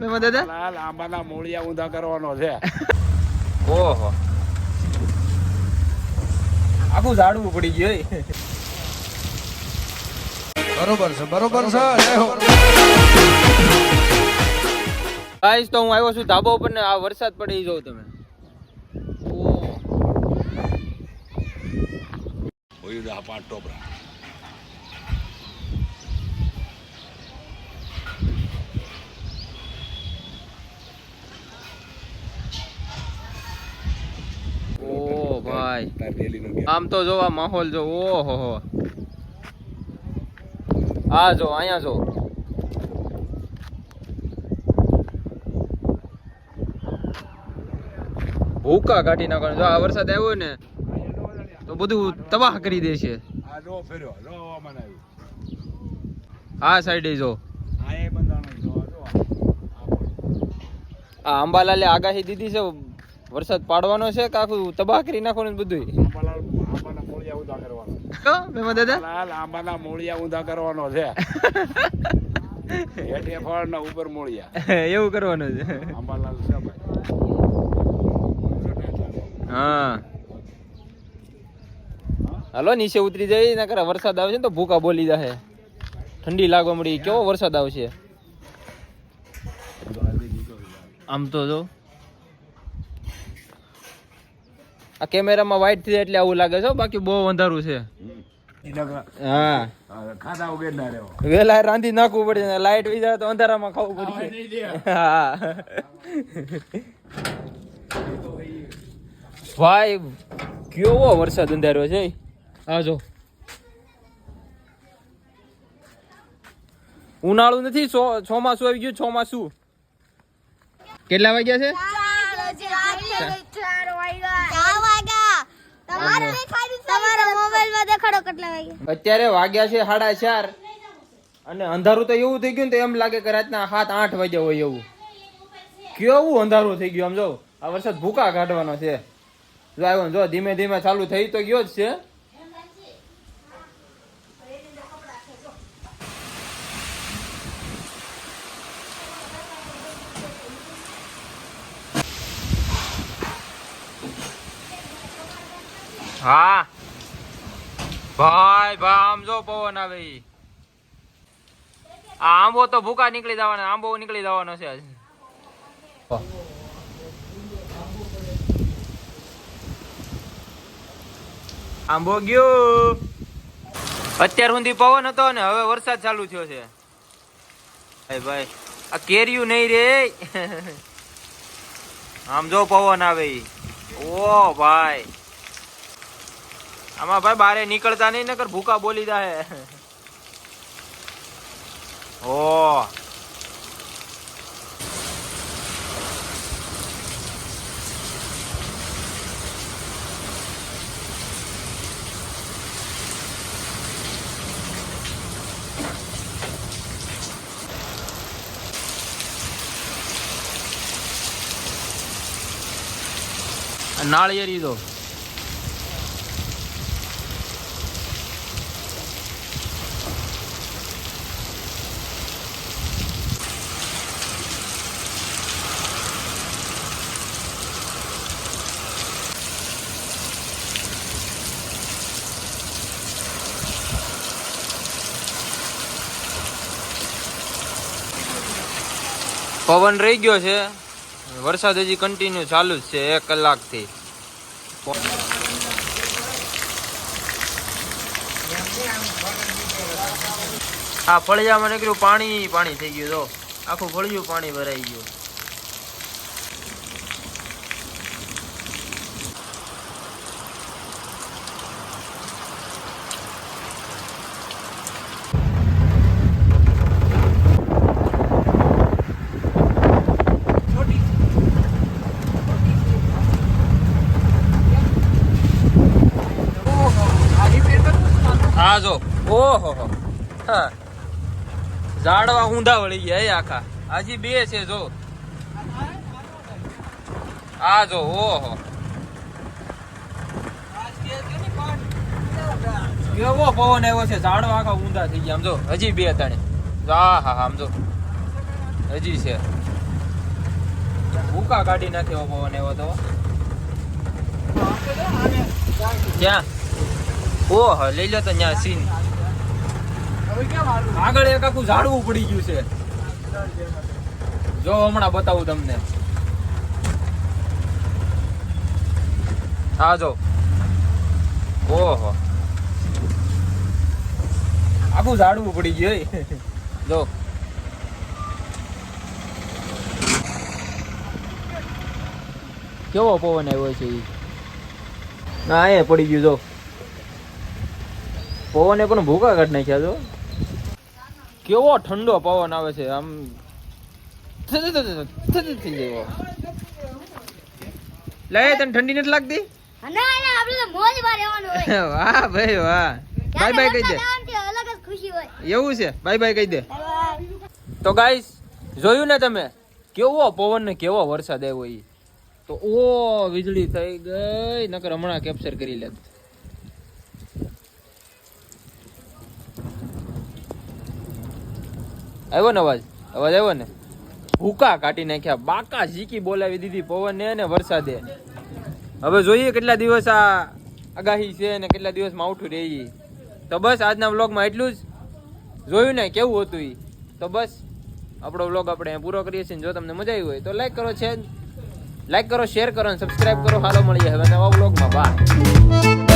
મેમાં દાદા. લાલ આંબાના મૂળિયા ઊંધા કરવાનો છે. ઓહો. આખું ઝાડવું પડી ગયું બરોબર છે બરોબર છે ગાઈસ તો હું આવ્યો છું ધાબા ઉપર ને આ વરસાદ પડે ઈ જોઉં તમે. દા પાટ ટોપરા ઓ આમ તો જો આ માહોલ જો ઓહો હો. આ જો અહીંયા જો. ભૂકા કાઢી નાખવાનું. જો આ વરસાદ આવ્યો ને તો બધું તબાહ કરી દેશે આ સાઈડે જો. આ અંબાલાલે આગાહી દીધી છે વરસાદ પાડવાનો છે કે આખું તબાહ કરી નાખવાનું બધું આંબાલાલ આંબાના મૂળિયા ઊંધા કરવાનો. દાદા? લાલ આંબાના મૂળિયા ઊંધા કરવાનો છે. હેઠે ફળ ને ઉપર મૂળિયા. એવું કરવાનું છે. આંબાલાલ છે ભાઈ. હા. હાલો નીચે ઉતરી જાય કરે વરસાદ આવે છે ને તો ભૂકા બોલી જાય ઠંડી લાગવા મળી. કેવો વરસાદ આવશે? આમ તો જો આ કેમેરામાં વાઈટ થઈ એટલે આવું લાગે છે બાકી બહુ અંધારું છે. હા. વેલા રાંધી નાખવું પડે લાઈટ જાય તો અંધારામાં ખાવું પડશે હા. ભાઈ કેવો વરસાદ અંધાર્યો છે? આ જો. ઉનાળું નથી ચોમાસું આવી ગયું ચોમાસું. કેટલા વાગ્યા છે? અત્યારે વાગ્યા છે સાડા ચાર. અને અંધારું તો એવું થઈ ગયું ને તો એમ લાગે કે રાતના સાત આઠ વાગ્યા હોય એવું. કેવું અંધારું થઈ ગયું આમ જો. આ વરસાદ ભૂકા કાઢવાનો છે. જો આવ્યો જો ધીમે ધીમે ચાલુ થઈ તો ગયો જ છે. હા. ભાઈ ભાઈ, આમ જો પવન આવે આ આંબો તો ભૂકા નીકળી જવાનો, આંબો નીકળી જવાનો છે. આંબો ગયો અત્યાર સુધી પવન હતો ને, હવે વરસાદ ચાલુ થયો છે. ભાઈ ભાઈ, આ કેરિયું નહીં રે. આમ જો પવન આવે. ઓ ભાઈ. આમાં ભાઈ બારે નીકળતા નહીં નકર ભૂકા બોલી જાય ઓ નાળિયેરી દો પવન રહી ગયો છે. વરસાદ હજી કન્ટિન્યુ ચાલુ જ છે, એક કલાકથી. આ ફળિયામાં નીકળ્યું પાણી પાણી થઈ ગયું તો આખું ફળિયું પાણી ભરાઈ ગયું. હા, જો. ઓહો, હો. હા. ઝાડવા ઊંધા વળી ગયા એ આખા. હજી બે છે, જો. આ જો, ઓહો. કેવો પવન આવ્યો છે? ઝાડવા આખા ઊંધા થઈ ગયા. આમ જો, હજી બે તણે. હા હા, આમ જો. હજી છે. ભૂકા કાઢી નાખ્યો પવન એવો તો. ક્યાં? ઓહ, લઈ લો તો ત્યાં સીન. આગળ એક આખું ઝાડવું પડી ગયું છે. જો હમણાં બતાવું તમને. હા, જો. ઓહો. આખું ઝાડવું પડી ગયું. જો. કેવો પવન આવ્યો છે ના એ પડી ગયું, જો. પવને પણ ભૂકા કાઢ નાખ્યા છો. કેવો ઠંડો પવન આવે છે આમ થઈ જાય લે તને ઠંડી નથી લાગતી? ના ના આપણે તો મોજમાં રહેવાનું હોય. વાહ ભાઈ વાહ. બાય બાય કહી દે. નામથી અલગ જ ખુશી હોય. એવું છે? બાય બાય કહી દે. તો ગાઈસ જોયું ને તમે? કેવો પવન ને કેવો વરસાદ આવ્યો એ તો ઓ વીજળી થઈ ગઈ નકર હમણાં કેપ્ચર કરી લેત આવ્યો ને અવાજ? અવાજ આવ્યો ને? હુકા કાઢી નાખ્યા. બાકા ઝીકી બોલાવી દીધી પવન ને વરસાદે. હવે જોઈએ કેટલા દિવસ આ આગાહી છે ને કેટલા દિવસ માવઠું રહી તો બસ આજના વ્લોગમાં એટલું જ. જોયું ને કેવું હતું એ તો બસ, આપણો વ્લોગ આપણે પૂરો કરીએ છીએ જો તમને મજા આવી હોય તો લાઈક કરો છે લાઈક કરો શેર કરો અને સબસ્ક્રાઇબ કરો. હાલો, મળીએ હવે નવા વ્લોગમાં. બાય